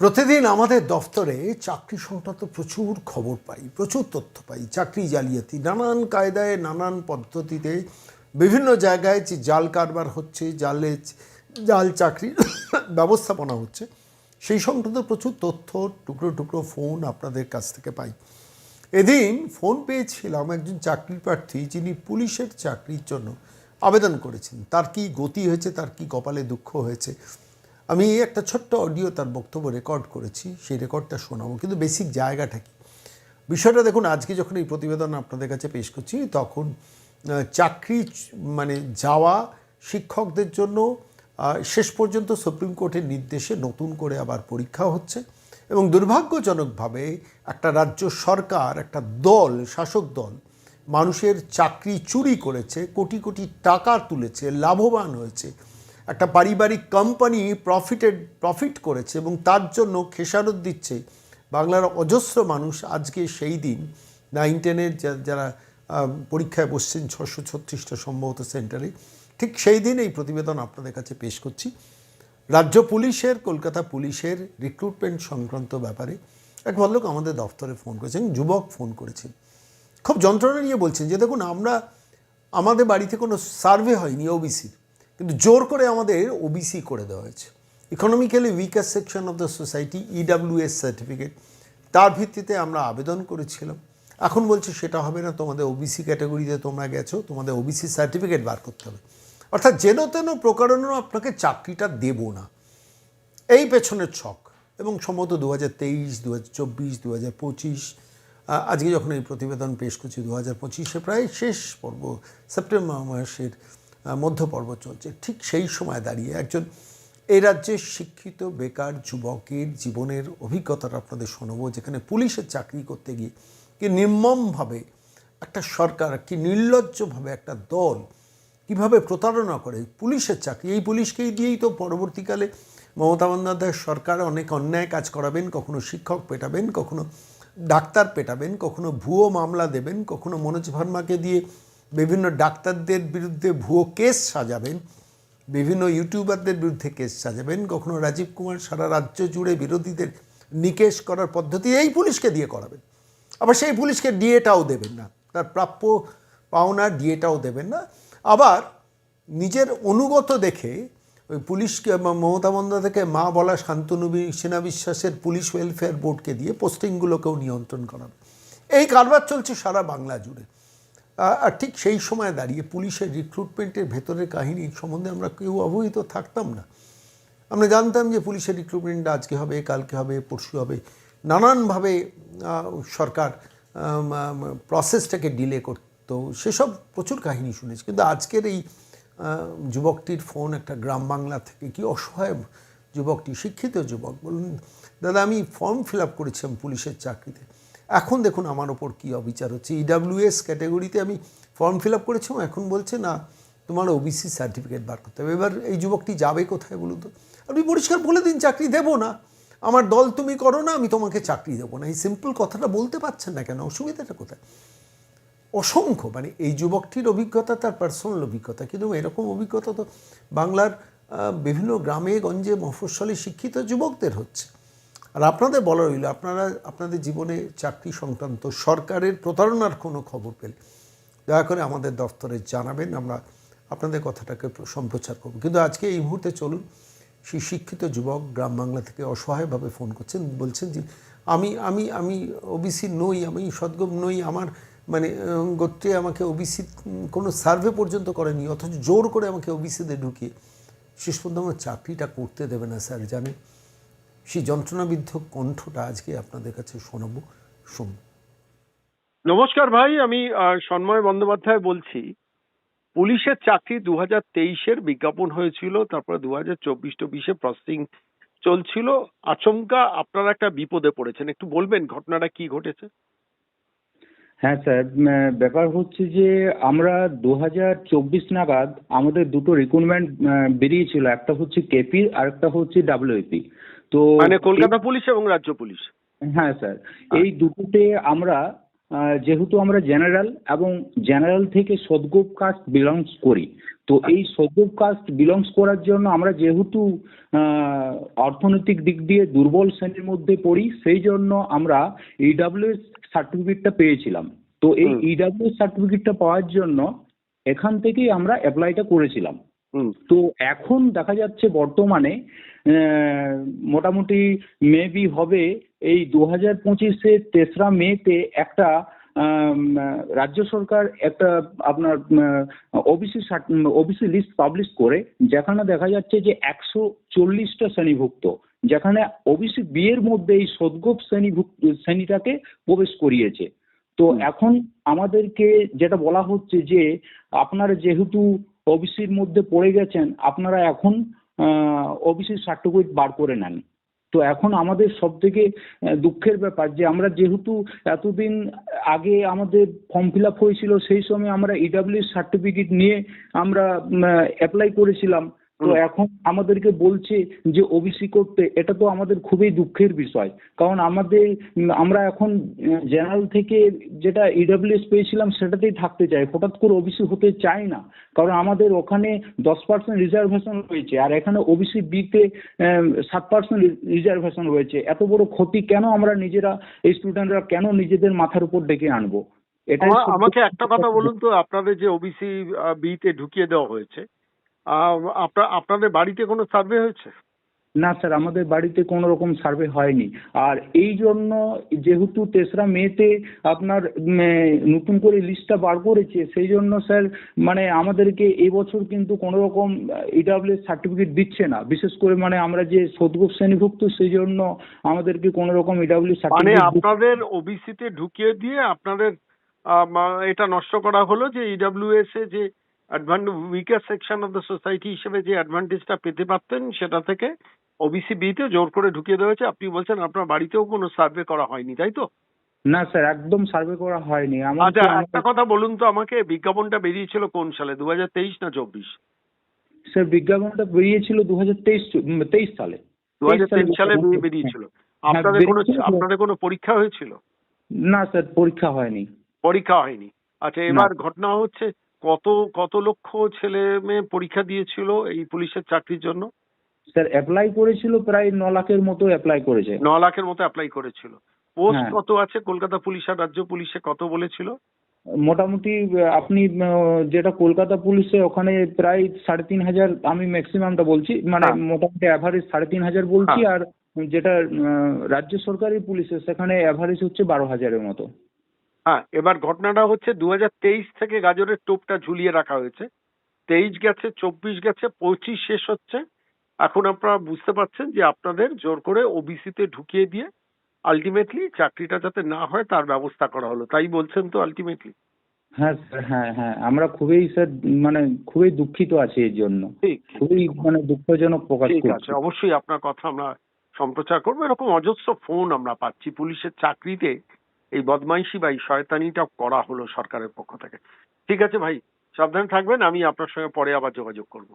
প্রতিদিন আমাদের দফতরে চাকরি সংক্রান্ত প্রচুর খবর পাই, প্রচুর তথ্য পাই, চাকরি জালিয়াতি, নানান কায়দায়, নানান পদ্ধতিতে, বিভিন্ন জায়গায় যে জাল কারবার হচ্ছে, জালে জাল চাকরির ব্যবস্থাপনা হচ্ছে, সেই সংক্রান্ত প্রচুর তথ্য, টুকরো টুকরো ফোন আপনাদের কাছ থেকে পাই। এদিন ফোন পেয়েছিলাম একজন চাকরি প্রার্থী, যিনি পুলিশের চাকরির জন্য আবেদন করেছেন। তার কি গতি হয়েছে, তার কি কপালে দুঃখ হয়েছে? আমি এই একটা ছোট্ট অডিও তার বক্তব্য রেকর্ড করেছি, সেই রেকর্ডটা শোনাবো, কিন্তু বেসিক জায়গাটা কি? বিষয়টা দেখুন, আজকে যখন এই প্রতিবেদন আপনাদের কাছে পেশ করছি, তখন চাকরি মানে যাওয়া শিক্ষকদের জন্য শেষ পর্যন্ত সুপ্রিম কোর্টের নির্দেশে নতুন করে আবার পরীক্ষা হচ্ছে এবং দুর্ভাগ্যজনকভাবে একটা রাজ্য সরকার, একটা দল, শাসক দল, মানুষের চাকরি চুরি করেছে, কোটি কোটি টাকা তুলেছে, লাভবান হয়েছে। একটা পারিবারিক কোম্পানি প্রফিটেড প্রফিট করেছে এবং তার জন্য খেসারত দিচ্ছে। বাংলার অজস্র মানুষ আজকে সেই দিন নাইন টেনের যারা পরীক্ষায় বসছেন ছশো ছত্রিশটা সম্ভবত সেন্টারে ঠিক সেই দিন এই প্রতিবেদন আপনাদের কাছে পেশ করছি। রাজ্য পুলিশের, কলকাতা পুলিশের রিক্রুটমেন্ট সংক্রান্ত ব্যাপারে এক ভদ্রলোক আমাদের দফতরে ফোন করেছেন, যুবক ফোন করেছেন। খুব যন্ত্রণা নিয়ে বলছেন যে, দেখুন, আমরা, আমাদের বাড়িতে কোনো সার্ভে হয়নি ওবিসির কিন্তু জোর করে আমাদের ওবিসি করে দেওয়া হয়েছে। Economically weaker section of the society EWS certificate তার ভিত্তিতে আমরা আবেদন করেছিলাম। এখন বলছে সেটা হবে না, তোমাদের ওবিসি ক্যাটাগরিতে তোমরা গেছো, তোমাদের ওবিসি সার্টিফিকেট বার করতে হবে। অর্থাৎ যেন তেন প্রকারণেও আপনাকে চাকরিটা দেবো না। এই পেছনের ছক। এবং সম্ভবত দু হাজার তেইশ দু হাজার চব্বিশ দু হাজার পঁচিশ আজকে যখন এই প্রতিবেদন পেশ করছি দু হাজার পঁচিশে প্রায় শেষ পর্ব, সেপ্টেম্বর মাসের আহ, মধ্য পর্ব চলছে। ঠিক সেই সময় দাঁড়িয়ে একজন এই রাজ্যের শিক্ষিত বেকার যুবকের জীবনের অভিজ্ঞতাটা আপনাদের শোনাবো যেখানে পুলিশের চাকরি করতে গিয়ে কি নির্মমভাবে একটা সরকার কি নির্লজ্জভাবে একটা দল কীভাবে প্রতারণা করে পুলিশের চাকরি। এই পুলিশকেই দিয়েই তো পরবর্তীকালে মমতা বন্দ্যোপাধ্যায়ের সরকার অনেক অন্যায় কাজ করাবেন কখনো শিক্ষক পেটাবেন কখনো ডাক্তার পেটাবেন কখনো ভুয়ো মামলা দেবেন কখনো মনোজ ভার্মাকে দিয়ে বিভিন্ন ডাক্তারদের বিরুদ্ধে ভুয়ো কেস সাজাবেন, বিভিন্ন ইউটিউবারদের বিরুদ্ধে কেস সাজাবেন, কখনো রাজীব কুমার সারা রাজ্য জুড়ে বিরোধীদের নিকেশ করার পদ্ধতি এই পুলিশকে দিয়ে করাবেন। আবার সেই পুলিশকে ডিএটাও দেবেন না, তার প্রাপ্য পাওনা ডিএটাও দেবেন না। আবার নিজের অনুগত দেখে ওই পুলিশকে মমতা বন্দ্যোপাধ্যায়কে মা বলা শান্তনু সেনা বিশ্বাসের পুলিশ ওয়েলফেয়ার বোর্ডকে দিয়ে পোস্টিংগুলোকেও নিয়ন্ত্রণ করাবে। এই কারবার চলছে সারা বাংলা জুড়ে। আর ঠিক সেই সময় দাঁড়িয়ে পুলিশের রিক্রুটমেন্টের ভেতরের কাহিনী সম্বন্ধে আমরা কেউ অবহিত থাকতাম না। আমরা জানতাম যে পুলিশের রিক্রুটমেন্ট আজকে হবে, কালকে হবে, পরশু হবে। নানানভাবে সরকার প্রসেসটাকে ডিলে করতো। সেসব প্রচুর কাহিনী শুনেছি। কিন্তু আজকের এই যুবকটির ফোন একটা গ্রাম বাংলা থেকে কি অসহায় যুবকটি, শিক্ষিত যুবক, বলুন, দাদা, আমি ফর্ম ফিল আপ করেছিলাম পুলিশের চাকরিতে। এখন দেখুন আমার ওপর কী অবিচার হচ্ছে। ইডাব্লিউএস ক্যাটাগরিতে আমি ফর্ম ফিল আপ করেছিলাম এখন বলছে, না, তোমার ওবিসি সার্টিফিকেট বার করতে হবে। এবার এই যুবকটি যাবে কোথায় বলুন তো? আপনি পরিষ্কার বলে দিন, চাকরি দেবো না। আমার দল তুমি করো না, আমি তোমাকে চাকরি দেবো না। এই সিম্পল কথাটা বলতে পারছেন না কেন? অসুবিধাটা কোথায়? অসংখ্য মানে এই যুবকটির অভিজ্ঞতা, তার পার্সোনাল অভিজ্ঞতা, কিন্তু এরকম অভিজ্ঞতা তো বাংলার বিভিন্ন গ্রামে, গঞ্জে, মফস্বলে শিক্ষিত যুবকদের হচ্ছে। আর আপনাদের বলা রইল আপনারা, আপনাদের জীবনে চাকরি সংক্রান্ত সরকারের প্রতারণার কোনো খবর পেলে দয়া করে আমাদের দফতরে জানাবেন, আমরা আপনাদের কথাটাকে সম্প্রচার করব। কিন্তু আজকে এই মুহূর্তে চলুন, সেই শিক্ষিত যুবক গ্রাম বাংলা থেকে অসহায়ভাবে ফোন করছেন, বলছেন যে, আমি আমি আমি ওবিসি নই, আমি সদ্গম নই, আমার মানে গোত্রে আমাকে ওবিসি কোনো সার্ভে পর্যন্ত করেনি, অথচ জোর করে আমাকে ওবিসিতে ঢুকিয়ে, শেষ পর্যন্ত আমার চাকরিটা করতে দেবে না স্যার, জানেন? সেই যন্ত্রণাবিদ্ধ কণ্ঠটা আজকে আপনাদের কাছে শোনাবো। শুনুন। নমস্কার ভাই আমি সন্ময় বন্দ্যোপাধ্যায় বলছি। পুলিশের চাকরি দু হাজার তেইশের বিজ্ঞাপন হয়েছিল তারপরে দু হাজার চব্বিশ চব্বিশে প্রসেসিং চলছিল। আচমকা আপনারা একটা বিপদে পড়েছেন। একটু বলবেন ঘটনাটা কি ঘটেছে? হ্যাঁ স্যার ব্যাপার হচ্ছে যে আমরা দু হাজার চব্বিশ নাগাদ আমাদের দুটো রিক্রুটমেন্ট বেরিয়েছিল। একটা হচ্ছে কেপি আর একটা হচ্ছে ডাব্লিউপি তো মানে কলকাতা পুলিশ এবং রাজ্য পুলিশ? হ্যাঁ স্যার। এই দুটোতে আমরা যেহেতু আমরা জেনারেল এবং জেনারেল থেকে সদগোপ কাস্ট বিলংস করি তো এই সদগোপ কাস্ট বিলংস করার জন্য আমরা যেহেতু অর্থনৈতিক দিক দিয়ে দুর্বল শ্রেণির মধ্যে পড়ি সেই জন্য আমরা ইডাব্লিউএস সার্টিফিকেটটা পেয়েছিলাম। তো এই। ইডাব্লিউএস সার্টিফিকেটটা পাওয়ার জন্য এখান থেকেই আমরা অ্যাপ্লাইটা করেছিলাম। তো এখন দেখা যাচ্ছে বর্তমানে মোটামুটি মেবি হবে এই দু হাজার পঁচিশে তেসরা মেতে একটা রাজ্য সরকার একটা আপনার ওবিসি ওবিসি লিস্ট পাবলিশ করে যেখানে দেখা যাচ্ছে যে একশো চল্লিশটা শ্রেণীভুক্ত যেখানে ওবিসি বিয়ের মধ্যে এই সদগোপ শ্রেণীভুক্ত শ্রেণীটাকে প্রবেশ করিয়েছে। তো এখন আমাদেরকে যেটা বলা হচ্ছে যে আপনারা যেহেতু ওবিসির মধ্যে পড়ে গেছেন, আপনারা এখন ওবিসির সার্টিফিকেট বার করে নেন। তো এখন আমাদের সব থেকে দুঃখের ব্যাপার যে আমরা যেহেতু এতদিন আগে আমাদের ফর্ম ফিল আপ হয়েছিল, সেই সময় আমরা ইডাব্লিউ সার্টিফিকেট নিয়ে আমরা অ্যাপ্লাই করেছিলাম। তো এখন আমাদেরকে বলছে যে ওবিসি করতে এটা তো আমাদের খুবই দুঃখের বিষয়। কারণ আমাদের আমরা এখন জেনারেল থেকে যেটা ইডাব্লিউএস পেয়েছিলাম সেটাতেই থাকতে চাই। হঠাৎ করে ওবিসি হতে চাই না। কারণ আমাদের ওখানে দশ পার্সেন্ট রিজার্ভেশন রয়েছে আর এখানে ওবিসি বিতে সাত পার্সেন্ট রিজার্ভেশন রয়েছে। এত বড় ক্ষতি কেন আমরা নিজেরা এই স্টুডেন্টরা কেন নিজেদের মাথার উপর ডেকে আনব? সত্যি- আমাকে একটা কথা। বলুন তো আপনাদের যে ওবিসি বিতে ঢুকিয়ে দেওয়া হয়েছে আপনার আপনাদের বাড়িতে কোনো সার্ভে হয়েছে? না স্যার আমাদের বাড়িতে কোনো রকম সার্ভে হয়নি। আর এই জন্য যেহেতু তেসরা মেতে আপনার নতুন করে লিস্টটা বার করেছে সেই জন্য স্যার মানে আমাদেরকে এবছর কিন্তু কোনো রকম ইডাব্লিউ সার্টিফিকেট দিচ্ছে না। বিশেষ করে মানে আমরা যে সদগোপ শ্রেণীভুক্ত সেই জন্য আমাদেরকে কোনো রকম ইডাব্লিউ মানে সার্টিফিকেট আপনাদের ওবিসিতে ঢুকিয়ে দিয়ে আপনাদের এটা নষ্ট করা হলো যে ইডাব্লিউএস এ যে weaker section of the society হিসেবে যে অ্যাডভান্টেজটা পেতে পারতেন সেটা থেকে ওবিসি বিতে জোর করে ঢুকিয়ে দেওয়া হয়েছে। আপনি বলছেন আপনার বাড়িতেও কোনো সার্ভে করা হয়নি তাই তো? না স্যার একদম সার্ভে করা হয়নি। আচ্ছা একটা কথা বলুন তো আমাকে বিজ্ঞাপনটা বেরিয়েছিল কোন সালে দু হাজার তেইশ না চব্বিশ? স্যার বিজ্ঞাপনটা বেরিয়েছিল দু হাজার তেইশ তেইশ সালে দু হাজার তেইশ সালে বেরিয়েছিল। হ্যাঁ, আপনাদের কোনো আপনাদের কোনো পরীক্ষা হয়েছিল? না স্যার পরীক্ষা হয়নি। পরীক্ষা হয়নি। আচ্ছা এবার ঘটনা হচ্ছে কত কত লক্ষ ছেলে মেয়ে পরীক্ষা দিয়েছিল এই পুলিশের চাকরির জন্য স্যার অ্যাপ্লাই করেছিল প্রায় ন লাখের মতো অ্যাপ্লাই করেছে ন লাখের মতো অ্যাপ্লাই করেছিল পোস্ট হ্যাঁ। কত আছে কলকাতা পুলিশ আর রাজ্য পুলিশে কত বলেছিল মোটামুটি আপনি যেটা কলকাতা পুলিশে ওখানে প্রায় সাড়ে তিন হাজার আমি ম্যাক্সিমামটা বলছি মানে হ্যাঁ। মোটামুটি অ্যাভারেজ সাড়ে তিন হাজার বলছি হ্যাঁ। আর যেটা রাজ্য সরকারি পুলিশে সেখানে অ্যাভারেজ হচ্ছে বারো হাজারের মতো হ্যাঁ এবার ঘটনাটা হচ্ছে দু হাজার তেইশ থেকে গাজরের টোপটা ঝুলিয়ে রাখা হয়েছে। তেইশ গেছে চব্বিশ গেছে পঁচিশ শেষ হচ্ছে। এখন আপনারা বুঝতে পারছেন যে আপনাদের জোর করে ওবিসিতে ঢুকিয়ে দিয়ে আলটিমেটলি চাকরিটা যাতে না হয় তার ব্যবস্থা করা হলো। তাই বলছেন তো আলটিমেটলি হ্যাঁ স্যার হ্যাঁ হ্যাঁ। আমরা খুবই স্যার মানে খুবই দুঃখিত আছি এর জন্য। ঠিক খুবই মানে দুঃখজনক প্রকাশ ঠিক আছে অবশ্যই আপনার কথা আমরা সম্প্রচার করব। এরকম অজস্র ফোন আমরা পাচ্ছি। পুলিশের চাকরিতে এই বদমাইশি বা এই শয়তানিটা করা হলো সরকারের পক্ষ থেকে। ঠিক আছে ভাই, সাবধানে থাকবেন, আমি আপনার সঙ্গে পরে আবার যোগাযোগ করব।